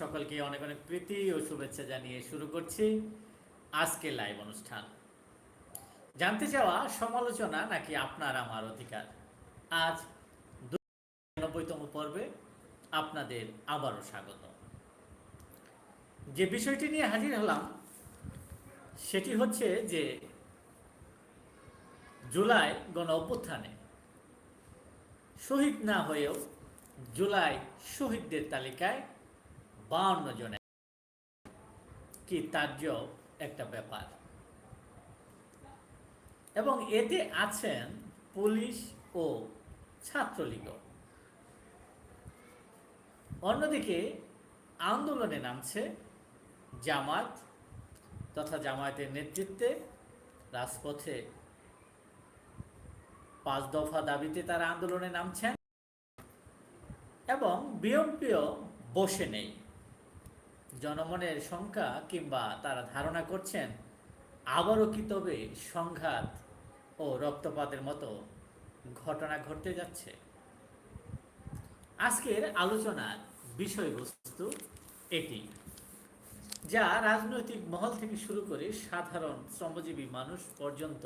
সকলকে অনেক অনেক প্রীতি ও শুভেচ্ছা জানিয়ে শুরু করছি আজকে লাইভ অনুষ্ঠান। জানতে চাওয়া সমালোচনা নাকি আপনার আমার অধিকার? আজ নব্বইতম পর্বে আপনাদের আবারও স্বাগত। যে বিষয়টি নিয়ে হাজির হলাম, সেটি হচ্ছে যে জুলাই গণ অভ্যুত্থানে শহীদ না হয়েও জুলাই শহীদদের তালিকায় বাউন্ন জনের কি তার্য একটা ব্যাপার। এবং এতে আছেন পুলিশ ও ছাত্রলীগ। অন্যদিকে আন্দোলনে নামছে জামাত তথা জামায়াতের নেতৃত্বে রাজপথে পাঁচ দফা দাবিতে তারা আন্দোলনে নামছেন এবং বিএনপিও বসে নেই। জনমনের সংখ্যা কিংবা তারা ধারণা করছেন, আবারও কি তবে সংঘাত ও রক্তপাতের মতো ঘটনা ঘটতে যাচ্ছে? আজকের আলোচনার বিষয়বস্তু এটি, যা রাজনৈতিক মহল থেকে শুরু করে সাধারণ শ্রমজীবী মানুষ পর্যন্ত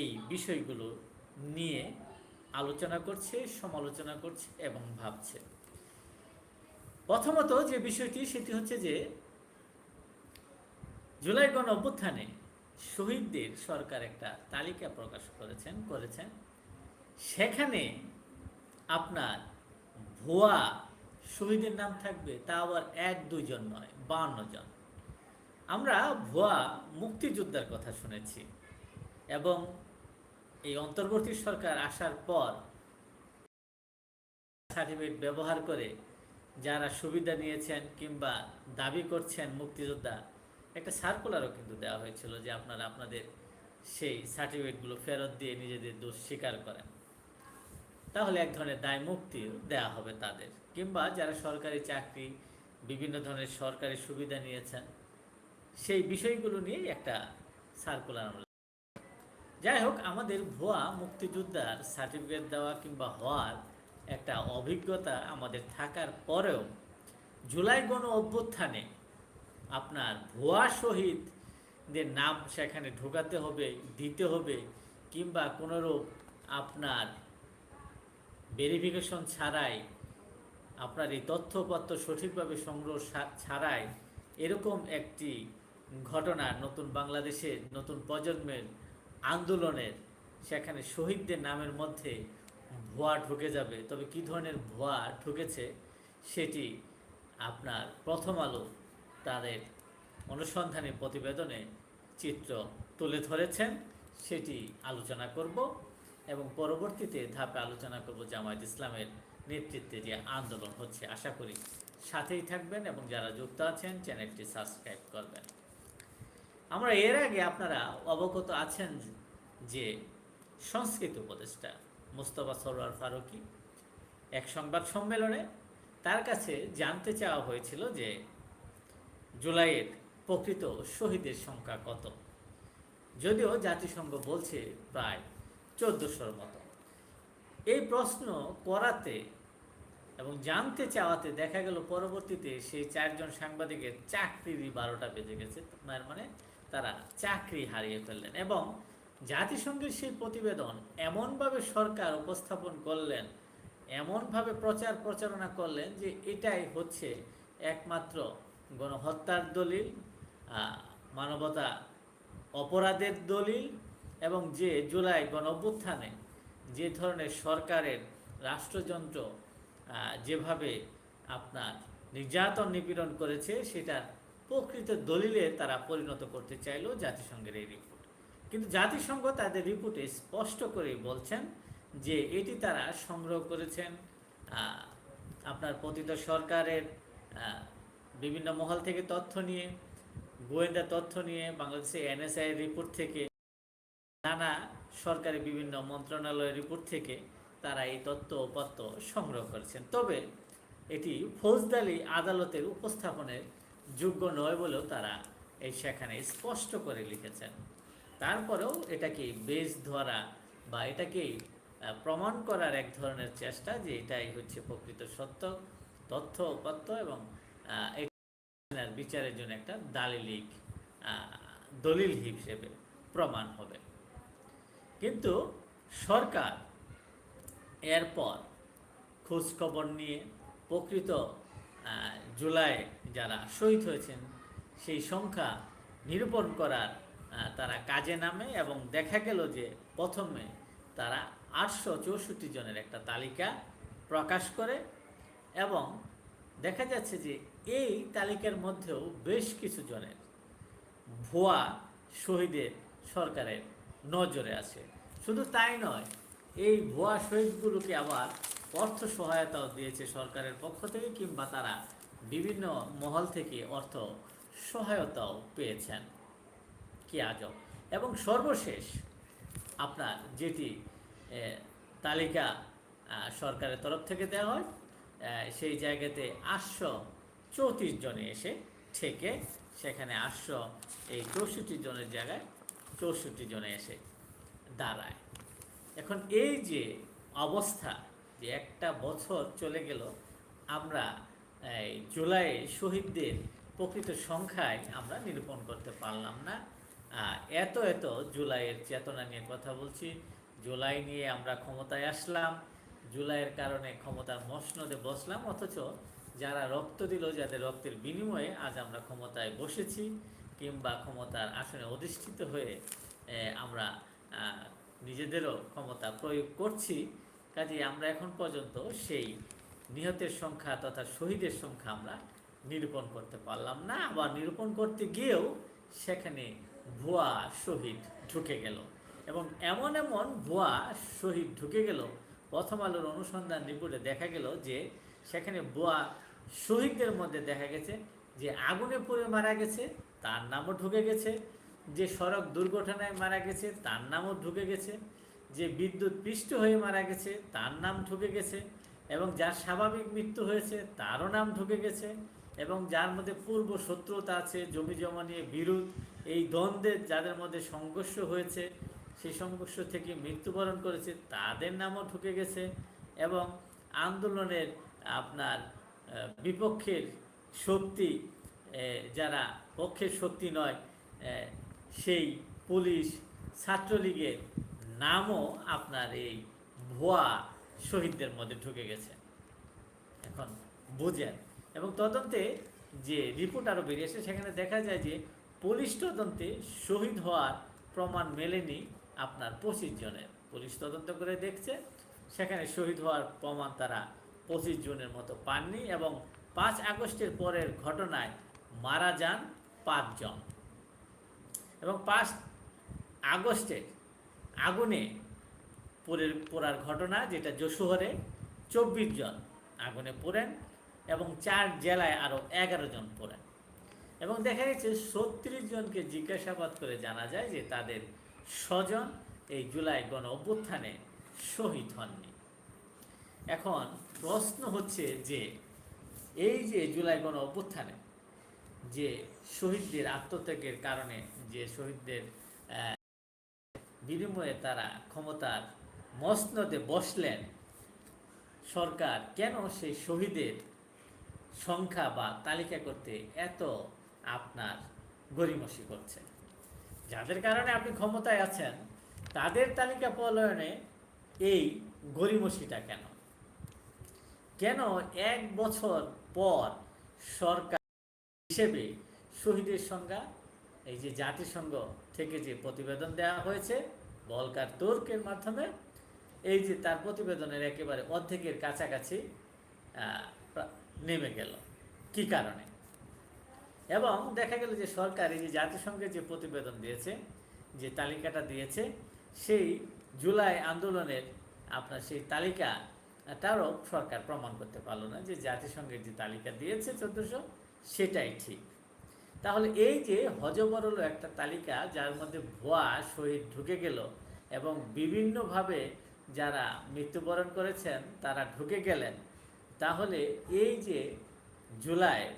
এই বিষয়গুলো নিয়ে আলোচনা করছে, সমালোচনা করছে এবং ভাবছে। প্রথমত যে বিষয়টি, সেটি হচ্ছে যে জুলাই গণ অভ্যুত্থানে শহীদদের সরকার একটা তালিকা প্রকাশ করেছেন করেছেন। সেখানে আপনার ভুয়া শহীদের নাম থাকবে, তা আবার এক দুইজন নয় বান্ন জন। আমরা ভুয়া মুক্তিযোদ্ধার কথা শুনেছি এবং এই অন্তর্বর্তী সরকার আসার পর সার্টিফিকেট ব্যবহার করে যারা সুবিধা নিয়েছেন কিংবা দাবি করছেন মুক্তিযোদ্ধা, একটা সার্কুলারও কিন্তু দেওয়া হয়েছিল যে আপনারা আপনাদের সেই সার্টিফিকেটগুলো ফেরত দিয়ে নিজেদের দোষ স্বীকার করেন। তাহলে এক ধরনের দায় মুক্তি দেওয়া হবে তাদের। কিংবা যারা সরকারি চাকরি, বিভিন্ন ধরনের সরকারি সুবিধা নিয়েছেন, সেই বিষয়গুলো নিয়ে একটা সার্কুলার আমরা যাই হোক, আমাদের ভুয়া মুক্তিযোদ্ধার সার্টিফিকেট দেওয়া কিংবা হওয়ার একটা অভিজ্ঞতা আমাদের থাকার পরেও জুলাই গণ অভ্যুত্থানে আপনার ভুয়া শহীদদের নাম সেখানে ঢোকাতে হবে, দিতে হবে, কিংবা কোনোরূপ আপনার ভেরিফিকেশন ছাড়াই, আপনার এই তথ্যপত্র সঠিকভাবে সংগ্রহ ছাড়াই এরকম একটি ঘটনা নতুন বাংলাদেশের নতুন প্রজন্মের আন্দোলনের সেখানে শহীদদের নামের মধ্যে ভুয়া ঢুকে যাবে, তবে কী ধরনের ভুয়া ঢুকেছে সেটি আপনার প্রথম আলো তাদের অনুসন্ধানী প্রতিবেদনে চিত্র তুলে ধরেছেন, সেটি আলোচনা করব এবং পরবর্তীতে ধাপে আলোচনা করব জামায়াত ইসলামের নেতৃত্বে যে আন্দোলন হচ্ছে। আশা করি সাথেই থাকবেন এবং যারা যুক্ত আছেন চ্যানেলটি সাবস্ক্রাইব করবেন। আমরা এর আগে আপনারা অবগত আছেন যে সংস্কৃত উপদেষ্টা মুস্তফা সরোয়ার ফারুকি এক সংবাদ সম্মেলনে তার কাছে জানতে চাওয়া হয়েছিল যে জুলাইয়ের প্রকৃত শহীদের সংখ্যা কত? যদিও জাতিসংঘ বলছে প্রায় চোদ্দশোর মতো। এই প্রশ্ন করাতে এবং জানতে চাওয়াতে দেখা গেল পরবর্তীতে সেই চারজন সাংবাদিকের চাকরিরই বারোটা বেজে গেছে মানে তারা চাকরি হারিয়ে ফেললেন এবং জাতিসংঘের সেই প্রতিবেদন এমনভাবে সরকার উপস্থাপন করলেন, এমনভাবে প্রচার প্রচারণা করলেন যে এটাই হচ্ছে একমাত্র গণহত্যার দলিল মানবতা অপরাধের দলিল এবং যে জুলাই গণ অভ্যুত্থানে যে ধরনের সরকারের রাষ্ট্রযন্ত্র যেভাবে আপনার নির্যাতন নিপীড়ন করেছে সেটার প্রকৃত দলিলে তারা পরিণত করতে চাইলো জাতিসংঘের এই কিন্তু জাতিসংঘ তাদের রিপোর্টে স্পষ্ট করে বলছেন যে এটি তারা সংগ্রহ করেছেন আপনার পতিত সরকারের বিভিন্ন মহল থেকে তথ্য নিয়ে, গোয়েন্দা তথ্য নিয়ে, বাংলাদেশের এনএসআই রিপোর্ট থেকে, নানা সরকারি বিভিন্ন মন্ত্রণালয়ের রিপোর্ট থেকে তারা এই তথ্য উপাত্ত সংগ্রহ করেছেন। তবে এটি ফৌজদারি আদালতের উপস্থাপনের যোগ্য নয় বলেও তারা এই সেখানে স্পষ্ট করে লিখেছেন। তারপরেও এটাকে বেশ ধরা বা এটাকে প্রমাণ করার এক ধরনের চেষ্টা যে এটাই হচ্ছে প্রকৃত সত্য, তথ্য উপাত্ত এবং বিচারের জন্য একটা দালিলিক দলিল হিসেবে প্রমাণ হবে। কিন্তু সরকার এরপর খোঁজখবর নিয়ে প্রকৃত জুলাই যারা শহীদ হয়েছেন, সেই সংখ্যা নিরূপণ করার তারা কাজে নামে এবং দেখা গেল যে প্রথমে তারা আটশো চৌষট্টি জনের একটা তালিকা প্রকাশ করে এবং দেখা যাচ্ছে যে এই তালিকার মধ্যেও বেশ কিছু জনের ভুয়া শহীদের সরকারের নজরে আছে। শুধু তাই নয়, এই ভুয়া শহীদগুলোকে আবার অর্থ সহায়তাও দিয়েছে সরকারের পক্ষ থেকে কিংবা তারা বিভিন্ন মহল থেকে অর্থ সহায়তাও পেয়েছেন। কি আজব। এবং সর্বশেষ আপনার যেটি তালিকা সরকারের তরফ থেকে দেওয়া হয় সেই জায়গাতে আটশো চৌত্রিশ জনে এসে থেকে সেখানে আটশো, এই চৌষট্টি জনের জায়গায় চৌষট্টি জনে এসে দাঁড়ায়। এখন এই যে অবস্থা যে একটা বছর চলে গেল, আমরা, এই জুলাইয়ে শহীদদের প্রকৃত সংখ্যায় আমরা নিরূপণ করতে পারলাম না। এত এত জুলাইয়ের চেতনা নিয়ে কথা বলছি। জুলাই নিয়ে আমরা ক্ষমতায় আসলাম। জুলাইয়ের কারণে ক্ষমতার মসনদে বসলাম। অথচ যারা রক্ত দিল, যাদের রক্তের বিনিময়ে আজ আমরা ক্ষমতায় বসেছি কিংবা ক্ষমতার আসনে অধিষ্ঠিত হয়ে আমরা নিজেদেরও ক্ষমতা প্রয়োগ করছি। কাজে আমরা এখন পর্যন্ত সেই নিহতের সংখ্যা তথা শহীদের সংখ্যা আমরা নিরূপণ করতে পারলাম না। আবার নিরূপণ করতে গিয়েও সেখানে ভুয়া শহীদ ঢুকে গেল। এবং এমন এমন ভুয়া শহীদ ঢুকে গেল, প্রথম আলোর অনুসন্ধান রিপোর্টে দেখা গেল যে সেখানে ভুয়া শহীদদের মধ্যে দেখা গেছে যে আগুনে পড়ে মারা গেছে, তার নামও ঢুকে গেছে, যে সড়ক দুর্ঘটনায় মারা গেছে, তার নামও ঢুকে গেছে, যে বিদ্যুৎ পৃষ্ঠ হয়ে মারা গেছে, তার নাম ঢুকে গেছে, এবং যার স্বাভাবিক মৃত্যু হয়েছে, তারও নাম ঢুকে গেছে, এবং যার মধ্যে পূর্ব শত্রুতা আছে, জমি জমা নিয়ে বিরোধ এই দ্বন্দ্বের যাদের মধ্যে সংঘর্ষ হয়েছে, সেই সংঘর্ষ থেকে মৃত্যুবরণ করেছে, তাদের নামও ঢুকে গেছে এবং আন্দোলনের আপনার বিপক্ষের শক্তি যারা পক্ষের শক্তি নয় সেই পুলিশ ছাত্রলীগের নামও আপনার এই ভুয়া শহীদদের মধ্যে ঢুকে গেছে। এখন বুঝেন। এবং তদন্তে যে রিপোর্ট আরও বেরিয়েছে সেখানে দেখা যায় যে পুলিশ তদন্তে শহীদ হওয়ার প্রমাণ মেলেনি আপনার পঁচিশ জনের। পুলিশ তদন্ত করে দেখছে, সেখানে শহীদ হওয়ার প্রমাণ তারা পঁচিশ জনের মতো পাননি এবং পাঁচ আগস্টের পরের ঘটনায় মারা যান পাঁচজন এবং পাঁচ আগস্টে আগুনে পোড়ের পোড়ার ঘটনা, যেটা যশোহরে চব্বিশ জন আগুনে পোড়েন এবং চার জেলায় আরও এগারো জন পোড়েন। এবং দেখা গেছে ছত্রিশ জনকে জিজ্ঞাসাবাদ করে জানা যায় যে তাদের স্বজন এই জুলাই গণ অভ্যুত্থানে শহীদ হননি। এখন প্রশ্ন হচ্ছে যে এই যে জুলাই গণ অভ্যুত্থানে যে শহীদদের আত্মত্যাগের কারণে যে শহীদদের বিনিময়ে তারা ক্ষমতার মসনদে বসলেন, সরকার কেন সেই শহীদের সংখ্যা বা তালিকা করতে এত আপনার গরিমসি করছে। যাদের কারণে আপনি ক্ষমতায় আছেন, তাদের তালিকা প্রণয়নে এই গরিমসিটা কেন? কেন এক বছর পর সরকার হিসেবে শহীদের সংজ্ঞা এই যে জাতিসংঘ থেকে যে প্রতিবেদন দেওয়া হয়েছে, বলকার তর্কের মাধ্যমে, এই যে তার প্রতিবেদনের একেবারে অর্ধেকের কাছাকাছি নেমে গেল। কি কারণে? এবং দেখা গেল যে সরকার এই যে জাতিসংঘের যে প্রতিবেদন দিয়েছে, যে তালিকাটা দিয়েছে, সেই জুলাই আন্দোলনের আপনার সেই তালিকা তারও সরকার প্রমাণ করতে পারল না যে জাতিসংঘের যে তালিকা দিয়েছে চোদ্দশো, সেটাই ঠিক। তাহলে এই যে হজবরল একটা তালিকা যার মধ্যে ভুয়া, শহীদ ঢুকে গেল এবং বিভিন্নভাবে যারা মৃত্যুবরণ করেছেন, তারা ঢুকে গেলেন, তাহলে এই যে জুলাইয়ের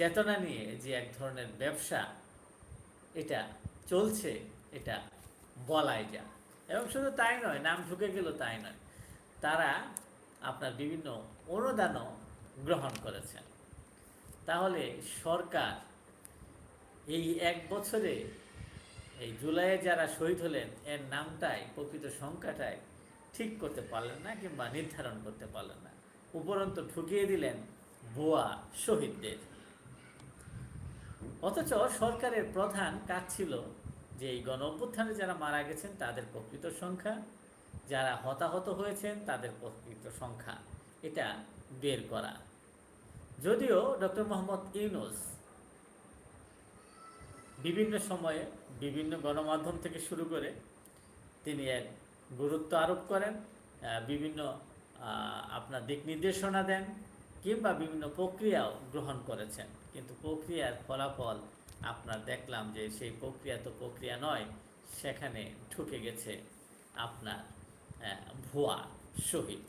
চেতনা নিয়ে যে এক ধরনের ব্যবসা, এটা চলছে, এটা বলাই যা এবং শুধু তাই নয়, নাম ঢুকে গেল তাই নয়, তারা আপনার বিভিন্ন অনুদানও গ্রহণ করেছেন। তাহলে সরকার এই এক বছরে, এই জুলাইয়ে যারা শহীদ হলেন, এর নামটাই, প্রকৃত সংখ্যাটাই ঠিক করতে পারলেন না কিংবা নির্ধারণ করতে পারলেন না। উপরন্ত ঠুকিয়ে দিলেন ভুয়া শহীদদের। অথচ সরকারের প্রধান কাজ ছিল যে এই গণ অভ্যুত্থানে যারা মারা গেছেন, তাদের প্রকৃত সংখ্যা। যারা হতাহত হয়েছেন, তাদের প্রকৃত সংখ্যা। এটা বের করা। যদিও ডক্টর মোহাম্মদ ইউনুস বিভিন্ন সময়ে বিভিন্ন গণমাধ্যম থেকে শুরু করে তিনি এর গুরুত্ব আরোপ করেন বিভিন্ন আপনার দিক নির্দেশনা দেন কিংবা বিভিন্ন প্রক্রিয়াও গ্রহণ করেছেন। কিন্তু প্রক্রিয়ার ফলাফল আপনার দেখলাম যে সেই প্রক্রিয়া তো প্রক্রিয়া নয়, সেখানে ঢুকে গেছে আপনার ভুয়া শহীদ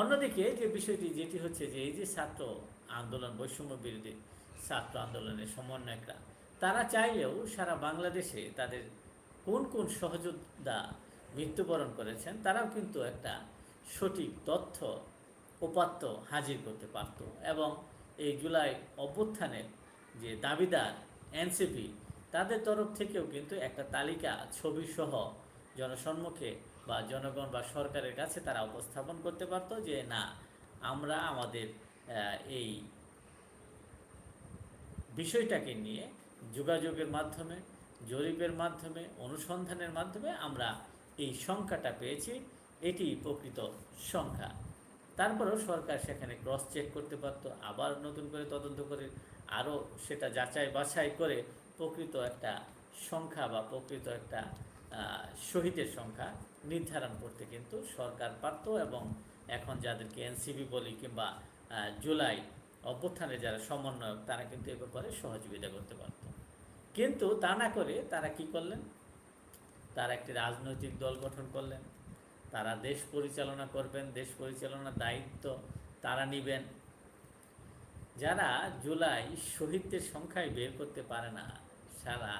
অন্যদিকে যে বিষয়টি, যেটি হচ্ছে যে এই যে ছাত্র আন্দোলন, বৈষম্য বিরোধী ছাত্র আন্দোলনের সমন্বয়করা, তারা চাইলেও সারা বাংলাদেশে তাদের কোন কোন সহযোদ্ধা মৃত্যুবরণ করেছেন, তারাও কিন্তু একটা সঠিক তথ্য উপাত্ত হাজির করতে পারত এবং এই জুলাই অভ্যুত্থানের যে দাবিদার এনসিপি, তাদের তরফ থেকেও কিন্তু একটা তালিকা, ছবি সহ জনসম্মুখে বা জনগণ বা সরকারের কাছে তারা উপস্থাপন করতে পারতো যে, না, আমরা আমাদের এই বিষয়টাকে নিয়ে যোগাযোগের মাধ্যমে, জরিপের মাধ্যমে, অনুসন্ধানের মাধ্যমে আমরা এই সংখ্যাটা পেয়েছি। এটি প্রকৃত সংখ্যা। তারপরেও সরকার সেখানে ক্রস চেক করতে পারতো, আবার নতুন করে তদন্ত করে, আরও সেটা যাচাই বাছাই করে প্রকৃত একটা সংখ্যা বা প্রকৃত একটা শহীদের সংখ্যা নির্ধারণ করতে কিন্তু সরকার পারত এবং এখন যাদেরকে এনসিবি বলি কিংবা জুলাই অভ্যুত্থানে যারা সমন্বয়ক, তারা কিন্তু এ ব্যাপারে সহযোগিতা করতে পারত। কিন্তু তা না করে তারা কি করলেন? তারা একটি রাজনৈতিক দল গঠন করলেন। তারা দেশ পরিচালনা করবেন, দেশ পরিচালনার দায়িত্ব তারা নেবেন। যারা জুলাই শহীদদের সংখ্যায় বের করতে পারে না, সারা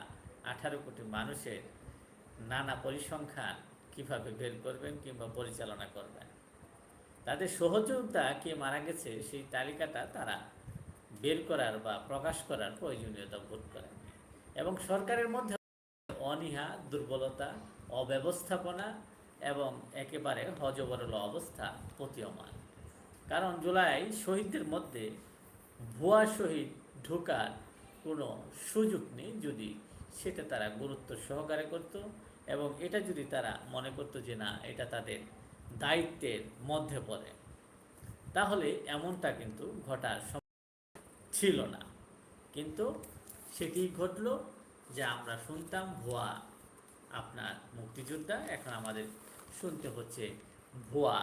আঠারো কোটি মানুষের নানা পরিসংখ্যান কীভাবে বের করবেন কিংবা পরিচালনা করবেন? তাদের সহযোগিতা কে মারা গেছে সেই তালিকাটা তারা বের করার বা প্রকাশ করার প্রয়োজনীয়তা বোধ করেন। এবং সরকারের মধ্যে অনীহা, দুর্বলতা, অব্যবস্থাপনা এবং একেবারে হজবরল অবস্থা প্রতীয়মান। কারণ জুলাই শহীদদের মধ্যে ভুয়া শহীদ ঢোকার কোনো সুযোগ নেই যদি সেটা তারা গুরুত্ব সহকারে করত এবং এটা যদি তারা মনে করতো যে না, এটা তাদের দায়িত্বের মধ্যে পড়ে। তাহলে এমনটা কিন্তু ঘটার ছিল না। কিন্তু সেটি ঘটলো যে আমরা শুনতাম ভুয়া আপনার মুক্তিযোদ্ধা, এখন আমাদের শুনতে হচ্ছে ভুয়া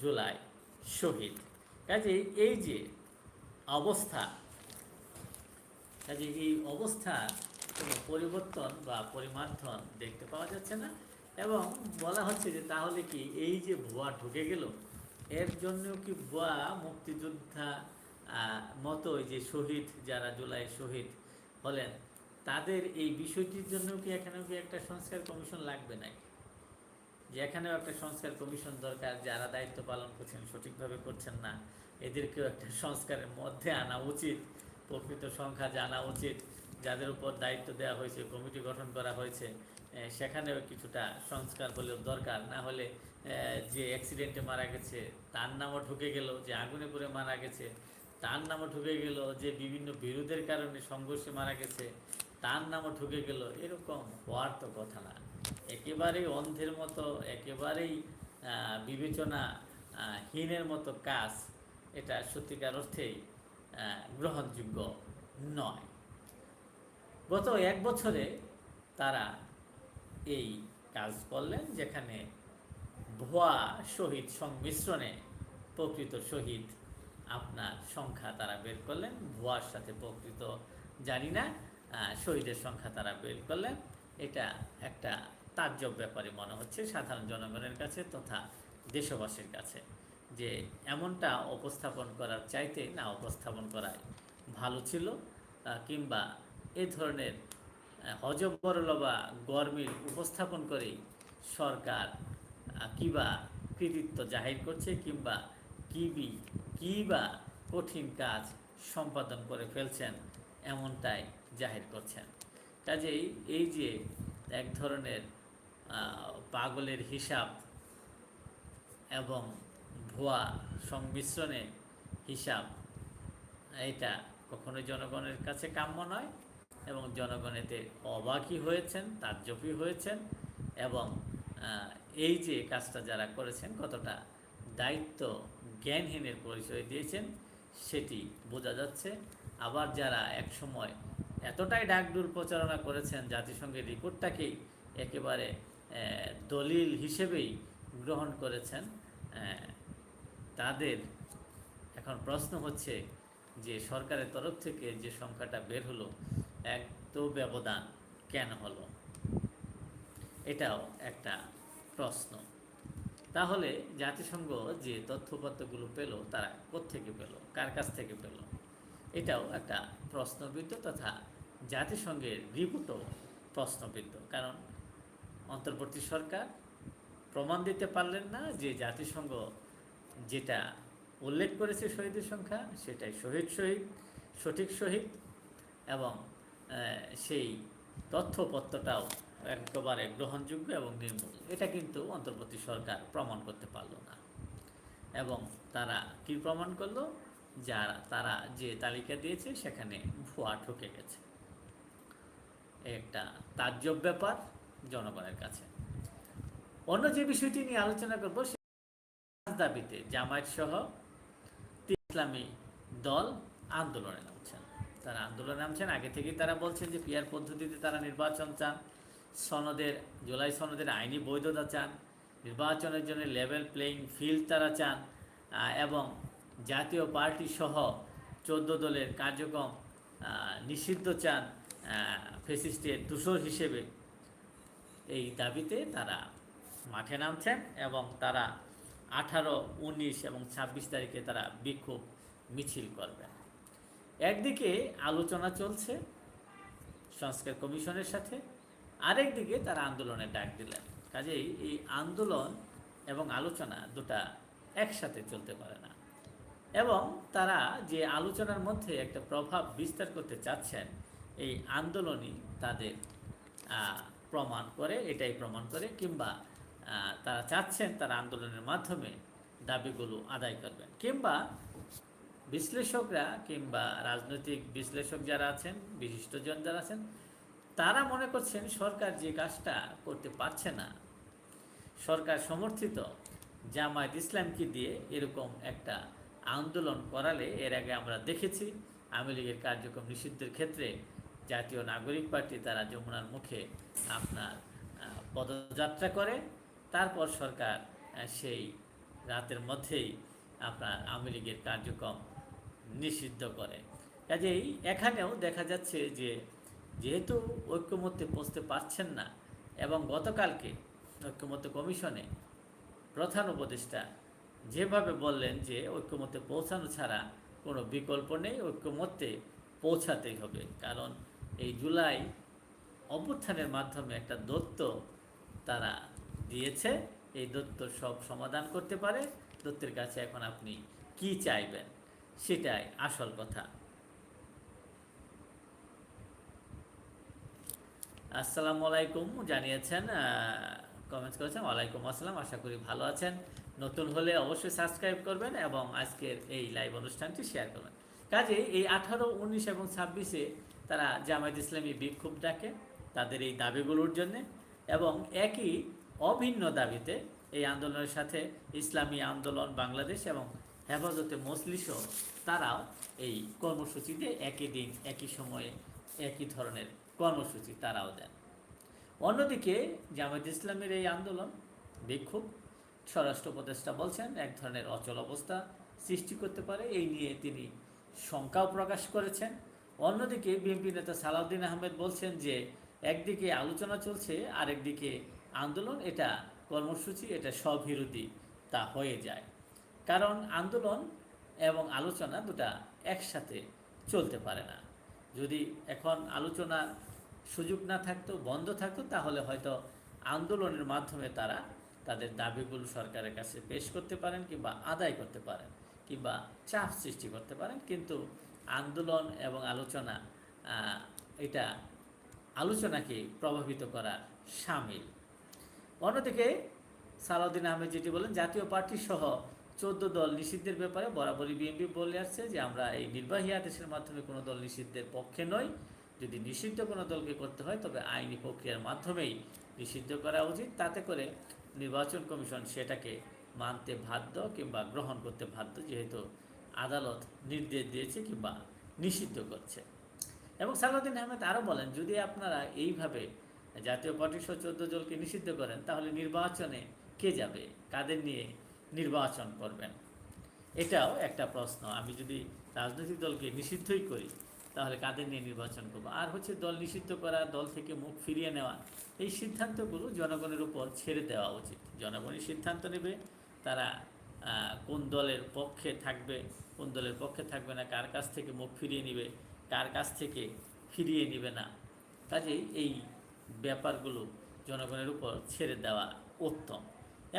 জুলাই শহীদ। কাজে এই যে অবস্থা কাজে এই অবস্থার কোনো পরিবর্তন বা পরিমার্থন দেখতে পাওয়া যাচ্ছে না এবং বলা হচ্ছে যে তাহলে কি এই যে ভুয়া ঢুকে গেল এর জন্য কি ভুয়া মুক্তিযোদ্ধা আহ, মতো যে শহীদ যারা জুলাই শহীদ হলেন তাদের এই বিষয়টির জন্য কি এখানেও কি একটা সংস্কার কমিশন লাগবে নাকি? যে এখানেও একটা সংস্কার কমিশন দরকার, যারা দায়িত্ব পালন করছেন, সঠিকভাবে করছেন না, এদেরকেও একটা সংস্কারের মধ্যে আনা উচিত, প্রকৃত সংখ্যা জানা উচিত, যাদের উপর দায়িত্ব দেওয়া হয়েছে, কমিটি গঠন করা হয়েছে সেখানেও কিছুটা সংস্কার বলেও দরকার। না হলে যে অ্যাক্সিডেন্টে মারা গেছে, তার নামও ঢুকে গেল, যে আগুনে পড়ে মারা গেছে, তার নামও ঢুকে গেল, যে বিভিন্ন বিরোধের কারণে সংঘর্ষে মারা গেছে, তার নামও ঢুকে গেল, এরকম হওয়ার তো কথা না। একেবারেই অন্ধের মতো, একেবারেই বিবেচনা হীনের মতো কাজ, এটা সত্যিকার অর্থেই গ্রহণযোগ্য নয়। গত এক বছরে তারা এই কাজ করলেন যেখানে ভুয়া শহীদ সংমিশ্রণে প্রকৃত শহীদ আপনার সংখ্যা তারা বের করলেন, ভুয়ার সাথে প্রকৃত জানি না শহীদের সংখ্যা তারা বের করলেন। এটা একটা তাজ্জব ব্যাপারে মনে হচ্ছে সাধারণ জনগণের কাছে তথা দেশবাসীর কাছে, যে এমনটা উপস্থাপন করার চাইতে না উপস্থাপন করাই ভালো ছিল কিংবা এ ধরনের হজবরল বা গরমিল উপস্থাপন করেই সরকার কিবা কৃতিত্ব জাহির করছে কিংবা কিবি কী বা কঠিন কাজ সম্পাদন করে ফেলছেন এমনটাই জাহির করছেন। কাজেই এই যে এক ধরনের পাগলের হিসাব এবং ভুয়া সংমিশ্রণে হিসাব, এটা কখনোই জনগণের কাছে কাম্য নয় এবং জনগণ এতে অবাকই হয়েছেন, তাজ্জবই হয়েছেন এবং এই যে কাজটা যারা করেছেন, কতটা দায়িত্ব জ্ঞানহীনের পরিচয় দিয়েছেন, সেটি বোঝা যাচ্ছে। আবার যারা একসময় এতটাই ডাকডুর প্রচারণা করেছেন, জাতিসংঘের রিপোর্টটাকেই একেবারে দলিল হিসেবেই গ্রহণ করেছেন। তাদের এখন প্রশ্ন হচ্ছে যে সরকারের তরফ থেকে যে সংখ্যাটা বের হলো, এক তো ব্যবধান কেন হলো? এটাও একটা প্রশ্ন। তাহলে জাতিসংঘ যে তথ্যপত্রগুলো পেল, তারা কোত্থেকে পেল? কার কাছ থেকে পেল? এটাও একটা প্রশ্নবিদ্ধ তথা জাতিসংঘের রিপোর্টও প্রশ্নবিদ্ধ। কারণ অন্তর্বর্তী সরকার প্রমাণ দিতে পারলেন না যে জাতিসংঘ যেটা উল্লেখ করেছে শহীদের সংখ্যা, সেটাই শহীদ শহীদ, সঠিক শহীদ এবং সেই তথ্যপত্রটাও একেবারে গ্রহণযোগ্য এবং নির্মূল। এটা কিন্তু অন্তর্বর্তী সরকার প্রমাণ করতে পারল না। এবং তারা কি প্রমাণ করল? যারা তারা যে তালিকা দিয়েছে, সেখানে ভুয়া ঠকে গেছে। একটা তাজ্জব ব্যাপার। জনগণের কাছে। অন্য যে বিষয়টি নিয়ে আলোচনা করব দাবিতে জামায়াত সহ ইসলামী দল আন্দোলনে নামছেন। তারা আন্দোলনে নামছেন, আগে থেকেই তারা বলছেন যে পিয়ার পদ্ধতিতে তারা নির্বাচন চান, সনদের, জুলাই সনদের আইনি বৈধতা চান, নির্বাচনের জন্য লেভেল প্লেইং ফিল্ড তারা চান এবং জাতীয় পার্টি সহ চোদ্দ দলের কার্যক্রম নিষিদ্ধ চান ফেসিস্টের দূষর হিসেবে। এই দাবিতে তারা মাঠে নামছেন এবং তারা আঠারো, উনিশ এবং ছাব্বিশ তারিখে তারা বিক্ষোভ মিছিল করবেন। একদিকে আলোচনা চলছে সংস্কার কমিশনের সাথে, আরেকদিকে তারা আন্দোলনের ডাক দিলেন। কাজেই এই আন্দোলন এবং আলোচনা দুটা একসাথে চলতে পারে না। এবং তারা যে আলোচনার মধ্যে একটা প্রভাব বিস্তার করতে চাচ্ছেন, এই আন্দোলনই তাদের প্রমাণ করে, এটাই প্রমাণ করে, কিংবা তারা চাচ্ছেন তারা আন্দোলনের মাধ্যমে দাবিগুলো আদায় করবেন। কিংবা বিশ্লেষকরা কিংবা রাজনৈতিক বিশ্লেষক যারা আছেন, বিশিষ্টজন যারা আছেন, তারা মনে করছেন সরকার যে কাজটা করতে পারছে না, সরকার সমর্থিত জামায়াত ইসলামকে দিয়ে এরকম একটা আন্দোলন করালে এর আগে আমরা দেখেছি, আওয়ামী লীগের কার্যক্রম নিষিদ্ধের ক্ষেত্রে জাতীয় নাগরিক পার্টি তারা যমুনার মুখে আপনার পদযাত্রা করে। তারপর সরকার সেই রাতের মধ্যেই আপনার আওয়ামী লীগের কার্যক্রম নিষিদ্ধ করে। কাজেই এখানেও দেখা যাচ্ছে যে যেহেতু ঐক্যমত্যে পৌঁছতে পারছেন না এবং গতকালকে ঐক্যমত্য কমিশনে প্রধান উপদেষ্টা যেভাবে বললেন যে ঐক্যমত্যে পৌঁছানো ছাড়া কোনো বিকল্প নেই, ঐক্যমত্যে পৌঁছাতেই হবে। কারণ এই জুলাই অভ্যুত্থানের মাধ্যমে একটা দত্ত তারা দিয়েছে। এই দত্ত সব সমাধান করতে পারে। দত্তের কাছে এখন আপনি কি চাইবেন? সেটাই আসল কথা। আসসালামু আলাইকুম জানিয়েছেন কমেন্টস করেছেন। ওয়ালাইকুম আসসালাম, আশা করি ভালো আছেন। নতুন হলে অবশ্যই সাবস্ক্রাইব করবেন এবং আজকের এই লাইভ অনুষ্ঠানটি শেয়ার করবেন। কাজে এই আঠারো, উনিশ এবং ছাব্বিশে তারা জামায়াত ইসলামী বিক্ষোভ ডাকে তাদের এই দাবিগুলোর জন্য এবং একই অভিন্ন দাবিতে এই আন্দোলনের সাথে ইসলামী আন্দোলন, বাংলাদেশ এবং হেফাজতে মজলিসও তারাও এই কর্মসূচিতে একই দিন, একই সময়ে একই ধরনের কর্মসূচি তারাও দেন। অন্যদিকে জামায়াত ইসলামের এই আন্দোলন বিক্ষোভ, স্বরাষ্ট্র উপদেষ্টা বলছেন, এক ধরনের অচল অবস্থা সৃষ্টি করতে পারে। এই নিয়ে তিনি শঙ্কাও প্রকাশ করেছেন। অন্যদিকে বিএনপি নেতা সালাউদ্দিন আহমেদ বলছেন যে, একদিকে আলোচনা চলছে, আরেকদিকে আন্দোলন, এটা কর্মসূচি, এটা স্ববিরোধী, তা হয়ে যায়। কারণ আন্দোলন এবং আলোচনা দুটা একসাথে চলতে পারে না। যদি এখন আলোচনার সুযোগ না থাকতো, বন্ধ থাকতো, তাহলে হয়তো আন্দোলনের মাধ্যমে তারা তাদের দাবিগুলো সরকারের কাছে পেশ করতে পারেন কিংবা আদায় করতে পারেন কিংবা চাপ সৃষ্টি করতে পারেন। কিন্তু আন্দোলন এবং আলোচনা এটা আলোচনাকে প্রভাবিত করার সামিল। অন্যদিকে সালাউদ্দিন আহমেদ যেটি বলেন, জাতীয় পার্টি সহ চোদ্দ দল নিষিদ্ধের ব্যাপারে বরাবরই বিএনপি বলে আসছে যে, আমরা এই নির্বাহী আদেশের মাধ্যমে কোনো দল নিষিদ্ধের পক্ষে নই। যদি নিষিদ্ধ কোনো দলকে করতে হয়, তবে আইনি প্রক্রিয়ার মাধ্যমেই নিষিদ্ধ করা উচিত। তাতে করে নির্বাচন কমিশন সেটাকে মানতে বাধ্য কিংবা গ্রহণ করতে বাধ্য, যেহেতু আদালত নির্দেশ দিয়েছে কিংবা নিষিদ্ধ করছে। এবং সালাউদ্দিন আহমেদ আরও বলেন, যদি আপনারা এইভাবে জাতীয় পার্টি সহ চোদ্দ দলকে নিষিদ্ধ করেন, তাহলে নির্বাচনে কে যাবে? কাদের নিয়ে নির্বাচন করবেন? এটাও একটা প্রশ্ন। আমি যদি রাজনৈতিক দলকে নিষিদ্ধই করি, তাহলে কাদের নিয়ে নির্বাচন করব? আর হচ্ছে দল নিষিদ্ধ করা, দল থেকে মুখ ফিরিয়ে নেওয়া, এই সিদ্ধান্তগুলো জনগণের উপর ছেড়ে দেওয়া উচিত। জনগণই সিদ্ধান্ত নেবে, তারা কোন দলের পক্ষে থাকবে কোন দলের পক্ষে থাকবে না, কার কাছ থেকে মুখ ফিরিয়ে নেবে, কার কাছ থেকে ফিরিয়ে নেবে না। কাজেই এই ব্যাপারগুলো জনগণের উপর ছেড়ে দেওয়া উত্তম।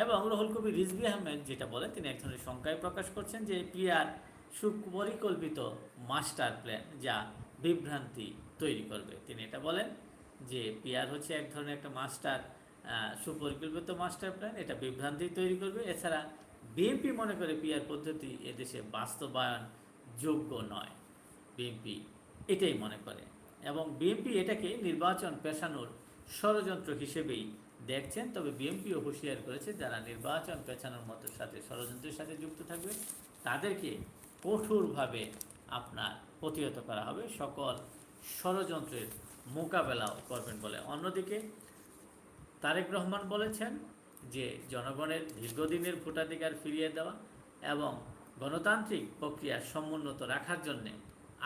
এবং রহুল কবি রিজবি আহমেদ যেটা বলে তিনি এক ধরনের শঙ্কায় প্রকাশ করছেন যে পিআর সুপরিকল্পিত মাস্টার প্ল্যান যা বিভ্রান্তি তৈরি করবে। তিনি এটা বলেন যে পিআর হচ্ছে এক ধরনের একটা মাস্টার সুপরিকল্পিত মাস্টার প্ল্যান, এটা বিভ্রান্তি তৈরি করবে। এছাড়া বিএনপি মনে করে পিআর পদ্ধতি এদেশে বাস্তবায়ন যোগ্য নয়। বিএনপি এটাই মনে করে। এবং বিএনপি এটাকে নির্বাচন পেছানোর ষড়যন্ত্র হিসেবেই দেখছেন, তবে বিএনপিও হুঁশিয়ার করেছে যারা নির্বাচন পেছানোর মতো সাথে ষড়যন্ত্রের সাথে যুক্ত থাকবে, তাদেরকে কঠোরভাবে আপনার প্রতিহত করা হবে। সকল ষড়যন্ত্রের মোকাবেলাও করবেন বলে অন্যদিকে তারেক রহমান বলেছেন যে জনগণের দীর্ঘদিনের ভোটাধিকার ফিরিয়ে দেওয়া এবং গণতান্ত্রিক প্রক্রিয়া সমুন্নত রাখার জন্য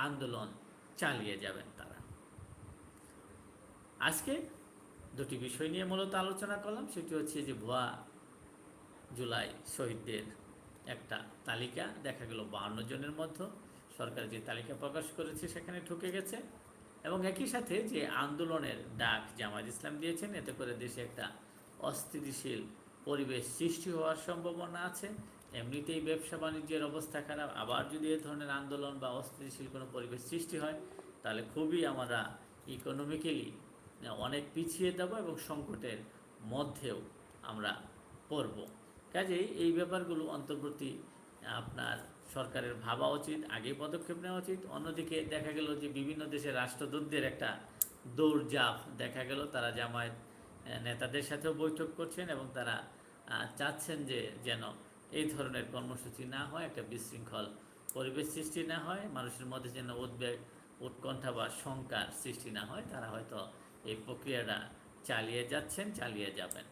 আন্দোলন চালিয়ে যাবেন তারা। আজকে দুটি বিষয় নিয়ে মূলত আলোচনা করলাম, সেটি হচ্ছে যে ভুয়া জুলাই শহীদদের একটা তালিকা, দেখা গেল বাহান্ন জনের মধ্যে সরকার যে তালিকা প্রকাশ করেছে সেখানে ঢুকে গেছে এবং একই সাথে যে আন্দোলনের ডাক জামাত ইসলাম দিয়েছেন, এতে করে দেশে একটা অস্থিতিশীল পরিবেশ সৃষ্টি হওয়ার সম্ভাবনা আছে। এমনিতেই ব্যবসা বাণিজ্যের অবস্থা খারাপ। আবার যদি এ ধরনের আন্দোলন বা অস্থিতিশীল কোনো পরিবেশ সৃষ্টি হয়, তাহলে খুবই আমরা ইকোনমিক্যালি অনেক পিছিয়ে যাব এবং সংকটের মধ্যেও আমরা পড়ব। কাজেই এই ব্যাপারগুলো অন্তর্বর্তী আপনার সরকারের ভাবা উচিত, আগে পদক্ষেপ নেওয়া উচিত। অন্যদিকে দেখা গেল যে বিভিন্ন দেশের রাষ্ট্রদূতদের একটা দৌড়ঝাঁপ দেখা গেল। তারা জামায়াত নেতাদের সাথেও বৈঠক করছেন এবং তারা চাচ্ছেন যে যেন এই ধরনের কর্মসূচি না হয়, একটা বিশৃঙ্খল পরিবেশ সৃষ্টি না হয়, মানুষের মধ্যে যেন উদ্বেগ, উৎকণ্ঠা বা শঙ্কার সৃষ্টি না হয়, তারা হয়তো এই প্রক্রিয়াটা চালিয়ে যাচ্ছেন, চালিয়ে যাবেন।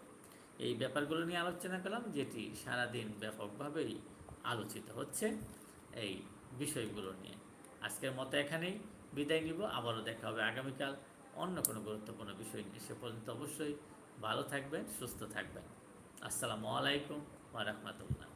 এই ব্যাপারগুলো নিয়ে আলোচনা করলাম, যেটি সারাদিন ব্যাপকভাবেই আলোচিত হচ্ছে এই বিষয়গুলো নিয়ে। আজকের মতো এখানেই বিদায় নিব, আবারও দেখা হবে আগামীকাল অন্য কোনো গুরুত্বপূর্ণ বিষয় নিয়ে সে পর্যন্ত অবশ্যই ভালো থাকবেন, সুস্থ থাকবেন। আসসালামু আলাইকুম ওয়া রাহমাতুল্লাহ।